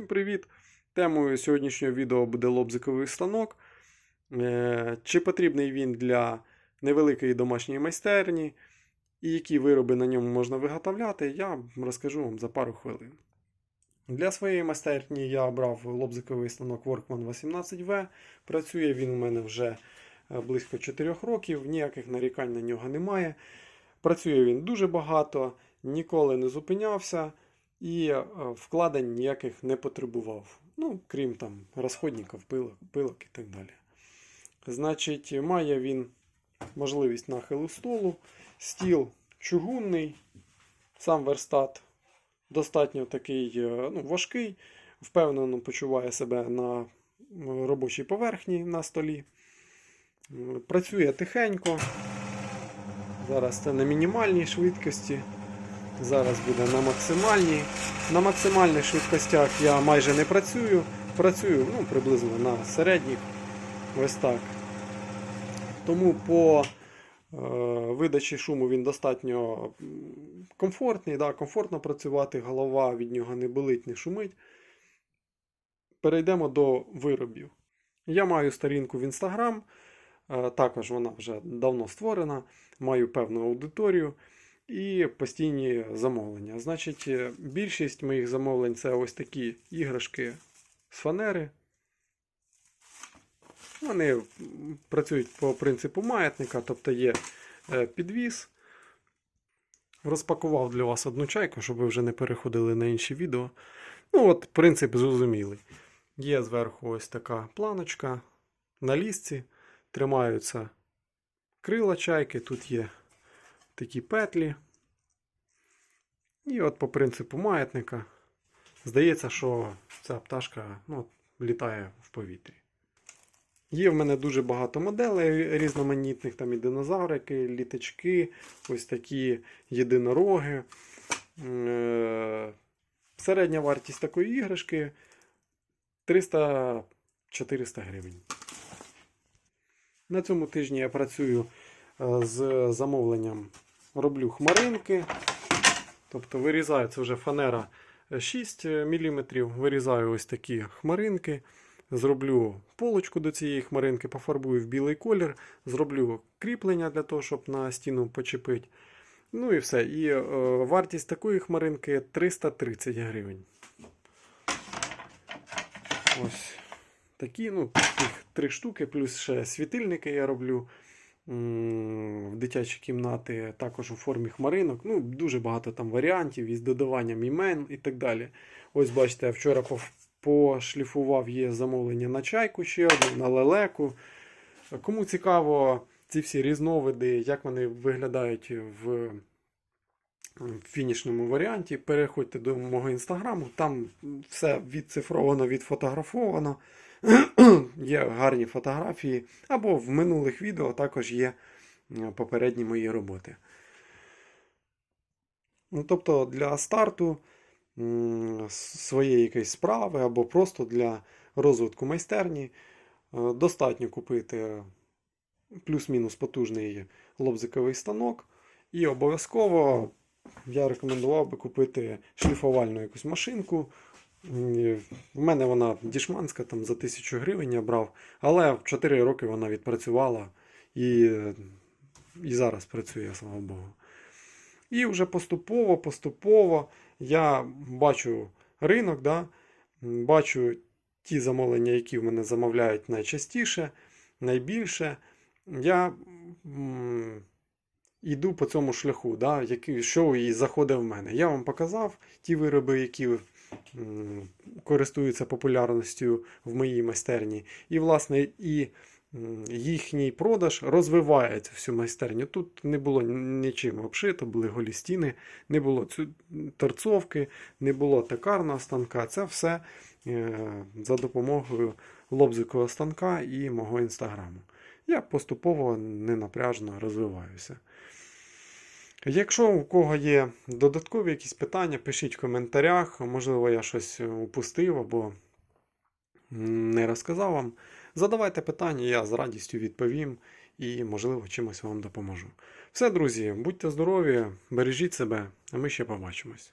Всім привіт! Темою сьогоднішнього відео буде лобзиковий станок. Е, Чи потрібний він для невеликої домашньої майстерні, і які вироби на ньому можна виготовляти, я розкажу вам за пару хвилин. Для своєї майстерні я обрав лобзиковий станок Workman 18V. Працює він у мене вже е, близько 4 років, ніяких нарікань на нього немає. Працює він дуже багато, ніколи не зупинявся і е, вкладень ніяких не потребував. Ну, крім там розходників, пилок, пилок і так далі. Значить, має він можливість нахилу столу, стіл чугунний, сам верстат достатньо такий е, ну, важкий, впевнено почуває себе на робочій поверхні на столі. Е, Працює тихенько. Зараз це на мінімальній швидкості. Зараз буде на максимальній. На максимальних швидкостях я майже не працюю. Працюю ну, приблизно на середніх. Ось так. Тому по е, видачі шуму він достатньо комфортний, да, комфортно працювати, голова від нього не болить, не шумить. Перейдемо до виробів. Я маю сторінку в Instagram, е, також вона вже давно створена, маю певну аудиторію і постійні замовлення. Значить, е, більшість моїх замовлень це ось такі іграшки з фанери. Вони працюють по принципу маятника, тобто є е, підвіс. Розпакував для вас одну чайку, щоб ви вже не переходили на інші відео. Ну, от, принцип зрозумілий. Є зверху ось така планочка на лісці. Тримаються крила чайки, тут є такі петлі. І от по принципу маятника здається, що ця пташка ну, літає в повітрі. Є в мене дуже багато моделей різноманітних, там і динозаврики, літачки, ось такі єдинороги. Е, Середня вартість такої іграшки 300-400 гривень. На цьому тижні я працюю е, з замовленням. Роблю хмаринки. Тобто вирізаю, це вже фанера 6 мм. Вирізаю ось такі хмаринки. Зроблю полочку до цієї хмаринки, пофарбую в білий колір, зроблю кріплення для того, щоб на стіну почепити. Ну і все. І е, вартість такої хмаринки 330 гривень. Ось такі, ну, три штуки, плюс ще світильники я роблю в дитячі кімнати, також у формі хмаринок. Ну, дуже багато там варіантів із додаванням імен і так далі. Ось бачите, я вчора пошліфував є замовлення на чайку ще одну, на лелеку. Кому цікаво ці всі різновиди, як вони виглядають в в фінішному варіанті, переходьте до мого інстаграму, там все відцифровано, відфотографовано. є гарні фотографії, або в минулих відео також є е, попередні мої роботи. Ну, тобто для старту своєї якоїсь справи, або просто для розвитку майстерні е, достатньо купити плюс-мінус потужний лобзиковий станок. І обов'язково я рекомендував би купити шліфувальну якусь машинку. В мене вона дішманська, там за 1000 гривень я брав, але в 4 роки вона відпрацювала і, і зараз працює, слава Богу. І вже поступово, поступово я бачу ринок, да? бачу ті замовлення, які в мене замовляють найчастіше, найбільше. Я йду по цьому шляху, да? який, що і заходить в мене. Я вам показав ті вироби, які користуються популярністю в моїй майстерні. І, власне, і їхній продаж розвивається всю майстерню. Тут не було нічим обшито, були голі стіни, не було торцовки, не було токарного станка. Це все е, за допомогою лобзикового станка і мого інстаграму. Я поступово ненапряжно розвиваюся. Якщо у кого є додаткові якісь питання, пишіть в коментарях. Можливо, я щось упустив або не розказав вам. Задавайте питання, я з радістю відповім і, можливо, чимось вам допоможу. Все, друзі, будьте здорові, бережіть себе, а ми ще побачимось.